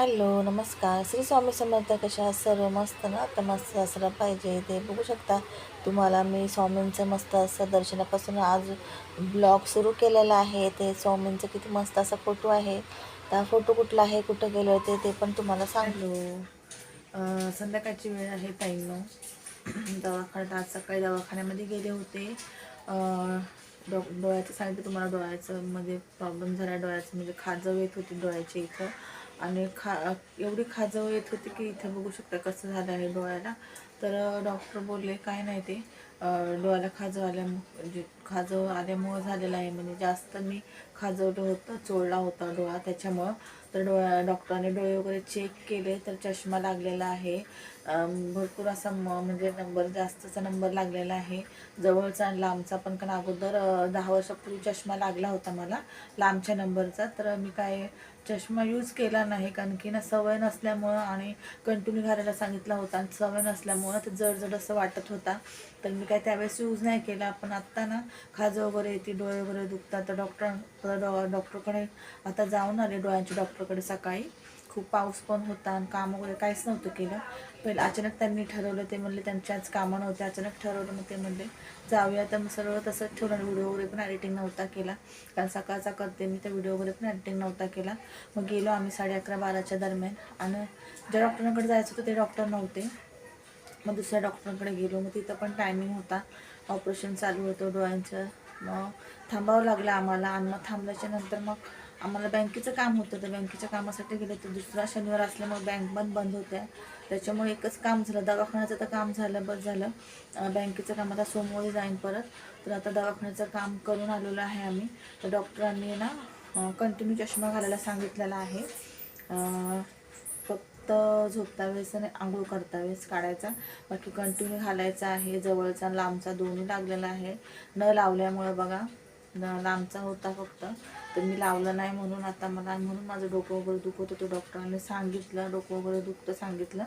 Hello नमस्कार. श्री स्वामी समर्थ कशा सर्व मस्त ना? तर मस्त असलं पाहिजे ते बघू शकता. तुम्हाला मी स्वामींचं मस्त असं दर्शनापासून आज ब्लॉग सुरू केलेला आहे. ते स्वामींचं किती मस्त असा फोटो आहे. त्या फोटो कुठला आहे कुठं गेलो होते ते पण तुम्हाला सांगलो संध्याकाळची वेळ आहे टाईम दवाखान्यात आज सकाळी दवाखान्यामध्ये गेले होते. डो डॉ डोळ्याचं सांगितलं तुम्हाला डोळ्याचं मध्ये प्रॉब्लेम झाला डोळ्याचं म्हणजे खाजव येत होती डोळ्याच्या इथं. आणि खा एवढी खाजव येत होती की इथं बघू शकता कसं झालं आहे डोळ्याला. तर डॉक्टर बोलले काय नाही ते. डोळ्याला खाजव आल्यामुळे म्हणजे खाजव आल्यामुळं झालेलं आहे. म्हणजे जास्त मी खाजवलं होतं चोळला होता डोळा त्याच्यामुळं. तर डोळ्या डॉक्टरांनी डोळे वगैरे चेक केले तर चष्मा लागलेला आहे. भरपूर असा म- म्हणजे नंबर जास्तचा नंबर लागलेला आहे. जवळचा आणि लांबचा पण कारण अगोदर दहा वर्षापूर्वी चष्मा लागला होता मला लांबच्या नंबरचा तर मी काय चष्मा यूज केला नाही कारण की ना सवय नसल्यामुळं आणि कंटिन्यू घालायला सांगितला होता आणि सवय नसल्यामुळं ते जडजड असं वाटत होता. तर मी काय त्यावेळेस यूज नाही केला पण आत्ता ना खाज वगैरे येते डोळे वगैरे दुखतात. तर डॉक्टर डॉ डॉक्टरकडे आता जाऊन आले डोळ्यांच्या डॉक्टरकडे सकाळी. खूप पाऊस पण होता आणि काम वगैरे काहीच नव्हतं केलं. पहिलं अचानक त्यांनी ठरवलं ते म्हणले त्यांच्या आज कामं नव्हते अचानक ठरवलं मग ते म्हणले जाऊया. तर मग सर्व तसंच ठेवलं. आणि व्हिडिओ वगैरे पण एडिटिंग नव्हता केला. कारण सकाळचा करते मी तर व्हिडिओ वगैरे पण एडिटिंग नव्हता केला. मग गेलो आम्ही साडे अकरा बाराच्या दरम्यान. आणि ज्या डॉक्टरांकडे जायचं होतं ते डॉक्टर नव्हते. मग दुसऱ्या डॉक्टरांकडे गेलो. मग तिथं पण टायमिंग होता. ऑपरेशन चालू होतं डोळ्यांचं. मग थांबावं लागलं आम्हाला. आणि मग थांबल्याच्या नंतर मग आम्हाला बँकेचं काम होतं तर बँकेच्या कामासाठी गेलं तर दुसरा शनिवार असल्यामुळे बँक पण बंद होत्या. त्याच्यामुळे एकच काम झालं दवाखान्याचं तर काम झालं बस झालं. बँकेचं काम आता सोमवारी जाईन परत. तर आता दवाखान्याचं काम करून आलेलो आहे आम्ही. तर डॉक्टरांनी ना कंटिन्यू चष्मा घालायला सांगितलेला आहे. फक्त झोपता वेळेस आणि आंघोळ करता वेळेस काढायचा. बाकी कंटिन्यू घालायचा आहे. जवळचा लांबचा दोन्ही लागलेला आहे. न लावल्यामुळं बघा न लांबचा होता फक्त. तर मी लावलं नाही म्हणून आता मला म्हणून माझं डोकं वगैरे दुखत होतं. डॉक्टरांनी सांगितलं डोकं वगैरे दुखतं सांगितलं.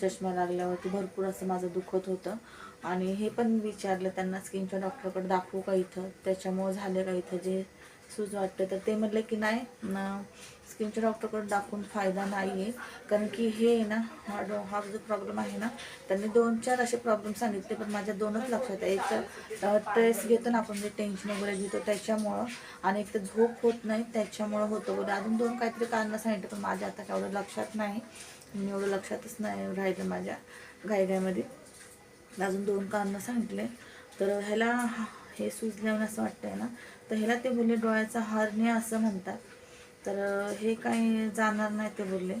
चष्मा लागल्यावरती भरपूर असं माझं दुखत होतं. आणि हे पण विचारलं त्यांना स्किनच्या डॉक्टरकडे दाखवू का इथं? त्याच्यामुळं झालं का इथं? जे सूज वाटतं तर ते म्हटलं की नाही न स्किनच्या डॉक्टरकडे दाखवून फायदा नाही आहे कारण की हे आहे ना हा डो हा जो प्रॉब्लेम आहे ना त्यांनी दोन चार असे प्रॉब्लेम सांगितले पण माझ्या दोनच लक्षात आहे. एक तर स्ट्रेस घेतो ना आपण जे टेन्शन वगैरे घेतो त्याच्यामुळं. आणि एक तर झोप होत नाही त्याच्यामुळं होतं. वगैरे अजून दोन काहीतरी कारणं सांगितलं पण माझ्या आता एवढं लक्षात नाही. मी एवढं लक्षातच नाही राहिलं माझ्या घाईघाईमध्ये. अजून दोन कारणं सांगितले. तर ह्याला हे सुजल्यावर असं वाटतंय ना तर ह्याला ते बोलले डोळ्याचा हरणे असं म्हणतात. तर हे काही जाणार नाही ते बोलले.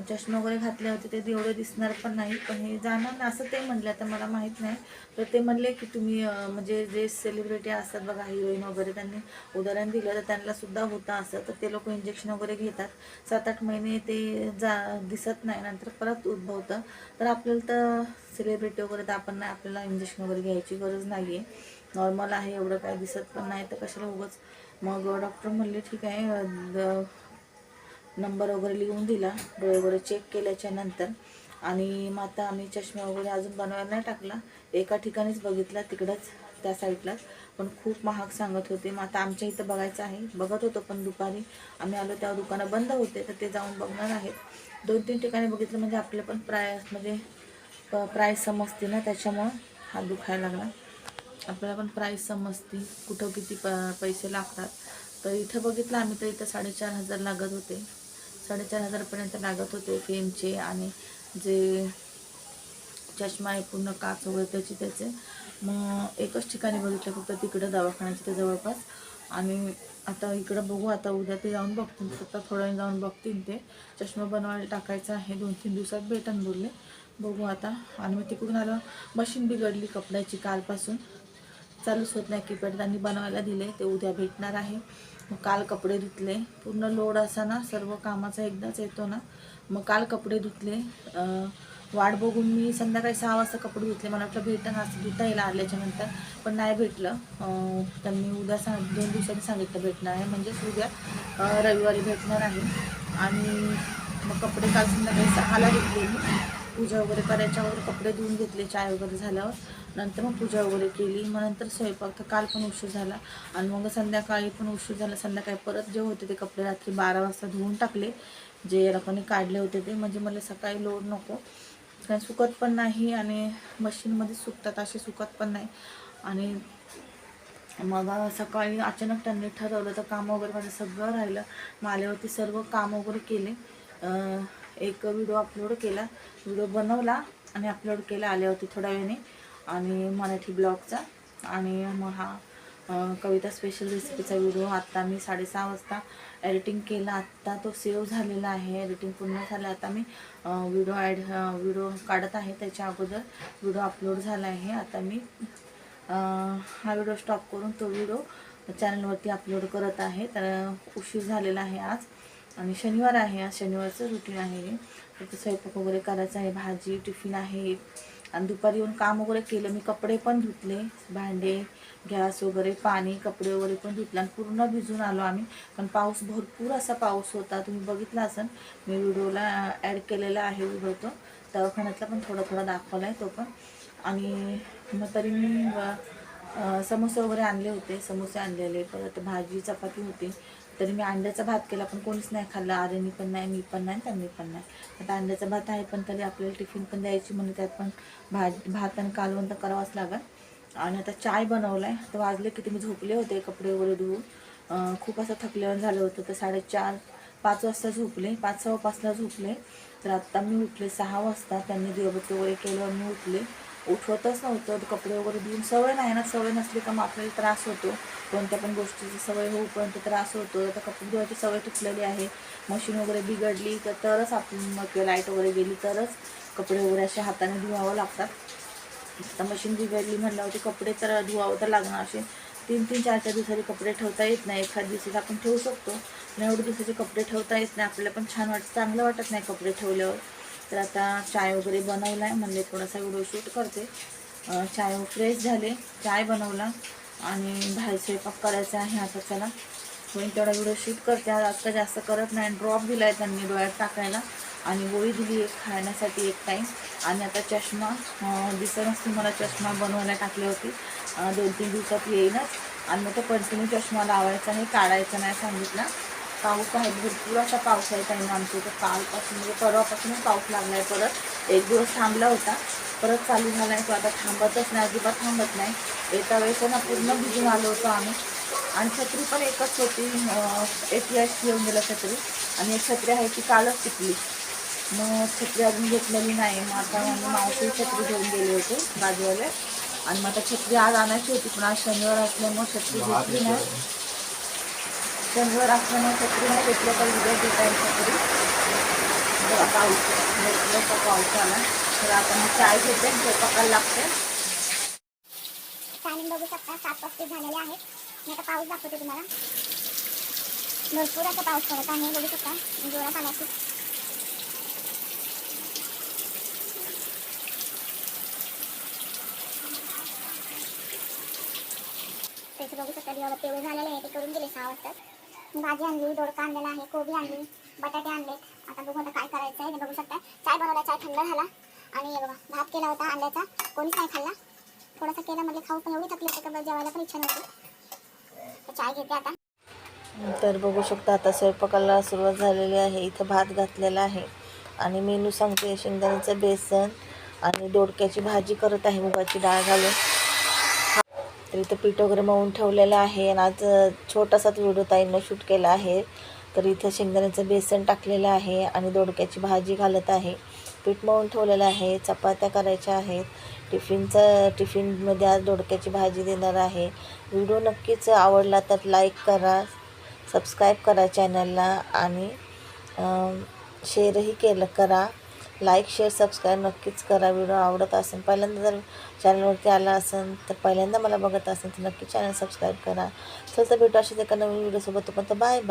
चष्मा वगैरे घातले होते ते एवढे दिसणार पण नाही. पण हे जाणार नाही असं ते म्हणले. आता मला माहीत नाही. तर ते म्हणले की तुम्ही म्हणजे जे सेलिब्रिटी असतात बघा हिरोईन वगैरे त्यांनी उदाहरण दिलं. तर त्यांना सुद्धा होतं असं. तर ते लोक इंजेक्शन वगैरे घेतात. सात आठ महिने ते जा दिसत नाही. नंतर परत उद्भवतं. तर आपल्याला तर सेलिब्रिटी वगैरे तर आपण नाही आपल्याला इंजेक्शन वगैरे घ्यायची गरज नाही आहे नॉर्मल आहे एवढं काही दिसत पण नाही. तर कशाला उगाच मग डॉक्टर म्हणले ठीक आहे द- नंबर वगैरे लिहून दिला डोळे वगैरे चेक केल्याच्यानंतर. आणि मग आता आम्ही चष्मा वगैरे अजून बनवायला नाही टाकला. एका ठिकाणीच बघितला तिकडंच त्या साईडलाच पण खूप महाग सांगत होते. मग आता आमच्या इथं बघायचं आहे. बघत होतो पण दुपारी आम्ही आलो तेव्हा दुकानं बंद होते तर ते जाऊन बघणार आहेत. दोन तीन ठिकाणी बघितलं म्हणजे आपलं पण प्राय म्हणजे प्राईस समजते ना त्याच्यामुळं हा दुखायला लागला. आपल्याला पण प्राईस समजते. कुठं किती प पैसे लागतात. तर इथं बघितलं आम्ही तर इथं साडेचार हजार लागत होते. साडेचार हजारपर्यंत लागत होते फेमचे आणि जे चष्मा आहे पूर्ण काच वगैरे त्याचे त्याचे. मग एकच ठिकाणी बघितलं फक्त तिकडं दवाखान्याच्या ते जवळपास. आणि आता इकडं बघू आता उद्या ते जाऊन बघतील. फक्त थोड्या वेळ जाऊन बघतील ते. चष्मा बनवायला टाकायचा आहे. दोन तीन दिवसात भेटन बोलले. बघू आता. आणि मग तिकडून आलं. मशीन बिघडली कपड्याची कालपासून. चालूच होत नाही कीपॅड त्यांनी बनवायला दिले ते उद्या भेटणार आहे. मग काल कपडे धुतले. पूर्ण लोड असा ना सर्व कामाचा एकदाच येतो ना. मग काल कपडे धुतले. वाट बघून मी संध्याकाळी सहा वाजता कपडे धुतले. मला वाटलं भेटणं असं धुता येईल आल्याच्यानंतर. पण नाही भेटलं. त्यांनी उद्या सांग दोन दिवसांनी सांगितलं भेटणार आहे. म्हणजेच उद्या रविवारी भेटणार आहे. आणि मग कपडे काल संध्याकाळी सहाला घेतले मी. पूजा वगैरे करायच्या वगैरे कपडे धुवून घेतले चाय वगैरे झाल्यावर. नंतर मग पूजा वगैरे केली. मग नंतर स्वयंपाक तर काल पण उशीर झाला. आणि मग संध्याकाळी पण उशीर झाला. संध्याकाळी परत जे होते ते कपडे रात्री बारा वाजता धुवून टाकले. जे लोकांनी काढले होते ते. म्हणजे मला सकाळी लोड नको. कारण सुकत पण नाही आणि मशीनमध्ये सुकतात असे सुकत पण नाही. आणि मग सकाळी अचानक त्यांनी ठरवलं तर काम वगैरे माझं सगळं राहिलं. मग आल्यावरती सर्व काम वगैरे केले. एक व्हिडिओ अपलोड केला. व्हिडिओ बनवला आणि अपलोड केला आल्यावरती थोड्या वेळाने. आणि मराठी ब्लॉगचा. आणि मग हा कविता स्पेशल रेसिपीचा व्हिडिओ आत्ता मी साडेसहा वाजता एडिटिंग केला. आत्ता तो सेव्ह झालेला आहे. एडिटिंग पूर्ण झालं. आता मी व्हिडिओ ॲड व्हिडिओ काढत आहे. त्याच्या अगोदर व्हिडिओ अपलोड झाला आहे. आता मी हा व्हिडिओ स्टॉप करून तो व्हिडिओ चॅनलवरती अपलोड करत आहे. तर उशीर झालेला आहे आज. आणि शनिवार आहे. आज शनिवारचं रुटीन आहे. हे. स्वयंपाक वगैरे करायचा आहे. भाजी टिफिन आहे. आणि दुपारी येऊन काम वगैरे केलं. मी कपडे पण धुतले भांडे गॅस वगैरे पाणी कपडे वगैरे पण धुतले आणि पूर्ण भिजून आलो आम्ही. पण पाऊस भरपूर असा पाऊस होता. तुम्ही बघितला असन मी व्हिडिओला ॲड केलेला आहे व्हिडिओ तो दवाखान्यातला पण थोडा थोडा दाखवला आहे तो पण. आणि मग तरी मी समोसे वगैरे आणले होते. समोसे आणलेले परत भाजी चपाती होती. तरी मी अंड्याचा भात केला पण कोणीच नाही खाल्ला. आर्यनी पण नाही मी पण नाही त्यांनी पण नाही. आता अंड्याचा भात आहे पण तरी आपल्याला टिफिन पण द्यायची म्हणून त्यात पण भात भात आणि कालवण तर करावाच लागेल. आणि आता चाय बनवला आहे तर वाजले की तुम्ही झोपले होते कपडे वगैरे धुवून. खूप असं थकल्यावर झालं होतं तर साडेचार पाच वाजता झोपले. पाच सहा पाचला झोपले. तर आत्ता मी उठले सहा वाजता. त्यांनी दिवबत्ती वगैरे केलं मी उठले. उठवतच नव्हतं कपडे वगैरे धुवून सवय नाही ना सवय नसली का मग आपल्याला त्रास होतो. कोणत्या पण गोष्टीची सवय होऊपर्यंत त्रास होतो. आता कपडे धुवायची सवय तुटलेली आहे. मशीन वगैरे बिघडली तर तरच आपण मग किंवा लाइट वगैरे गेली तरच कपडे वगैरे असे हाताने धुवावं लागतात. आता मशीन बिघडली म्हटल्यावरती कपडे तर धुवावं तर लागणार. असे तीन तीन चार चार दिवसाचे कपडे ठेवता येत नाही. एखाद दिवसाचे आपण ठेवू शकतो. पण एवढे दिवसाचे कपडे ठेवता येत नाही. आपल्याला पण छान वाटतं. चांगलं वाटत नाही कपडे ठेवल्यावर. तर आता चाय वगैरे बनवला आहे म्हणले थोडासा व्हिडिओ शूट करते. चाय फ्रेश झाले चाय बनवला आणि भाई स्वयंपाक करायचा आहे आता चला. होईल तेवढा व्हिडिओ शूट करते. आत्ता जास्त करत नाही ड्रॉप दिला आहे त्यांनी डोळ्यात टाकायला. आणि गोळी दिली एक खाण्यासाठी एक टाईम आणि आता चष्मा अं, दिसत मला चष्मा बनवायला टाकली होती. दोन तीन दिवसात येईलच. आणि मग तो कंटिन्यू चष्मा लावायचा आहे काढायचा नाही सांगितलं. पाऊस आहे भरपूर असा पाऊस आहे त्यांना आमच्या इथं कालपासून म्हणजे परवापासूनच पाऊस लागला आहे परत. एक दिवस थांबला होता परत चालू झाला आहे तो आता थांबतच नाही अजिबात थांबत नाही. येत्या वेळेस ना पूर्ण भिजून आलो होतो आम्ही. आणि छत्री पण एकच होती एटीएस घेऊन गेला छत्री. आणि एक छत्री आहे ती कालच टिकली मग छत्री अजून घेतलेली नाही. मग आता मावशी छत्री घेऊन गेले होते बाजूवाले. आणि मग आता छत्री आज आणायची होती पण आज शनिवार असल्यामुळे छत्री घेतली नाही शनिवार असताना छत्री नाही घेतलं तर उद्या देता येईल छत्री बघा पाऊस. मोठा पाऊस आला तर आता मी चाय घेते स्वयंपाकाला लागते. टायमिंग बघू शकता सात पस्तीस झालेले आहेत मी आता पाऊस दाखवते तुम्हाला. भरपूर असा पाऊस पडत आहे बघू शकता. जोरात आला खूप त्याचे बघू शकता जेव्हा तेवढे झालेले आहे ते करून गेले सहा वाजता. भाजी आणली दोडका आणलेला आहे कोबी आणली बटाटे आणलेत आता बघू आता काय करायचं आहे बघू शकता चाय बनवला चाय थंड झाला. आणि बघा भात केला होता अंड्याचा कोणीच नाही खाल्ला. थोडासा केला म्हणजे खाऊ पण एवढी थकली होती का जेवायला पण इच्छा नव्हती. चाय घेते आता. तर बघू शकता आता स्वयंपाकाला सुरुवात झालेली आहे. इथं भात घातलेला आहे. आणि मेनू सांगते शेंगदाण्याचं बेसन आणि दोडक्याची भाजी करत आहे. मुगाची डाळ घालून. तर इथं पीठ वगैरे मळून ठेवलेलं आहे आणि आज छोटासाच व्हिडिओ ताईंनं शूट केला आहे. तर इथं शेंगदाण्याचं बेसन टाकलेलं आहे आणि दोडक्याची भाजी घालत आहे. पीठ मळून ठेवलेलं आहे चपात्या करायच्या आहेत. टिफिनचं टिफिनमध्ये आज दोडक्याची भाजी देणार आहे. व्हिडिओ नक्कीच आवडला तर लाईक करा सबस्क्राईब करा चॅनलला आणि शेअरही केलं करा. लाईक शेअर सबस्क्राईब नक्कीच करा. व्हिडिओ आवडत असेल पहिल्यांदा जर चॅनलवरती आला असेल तर पहिल्यांदा मला बघत असेल तर नक्की चॅनल सबस्क्राईब करा. चल तर भेटू अशाच एका नवीन व्हिडिओसोबत तोपर्यंत बाय बाय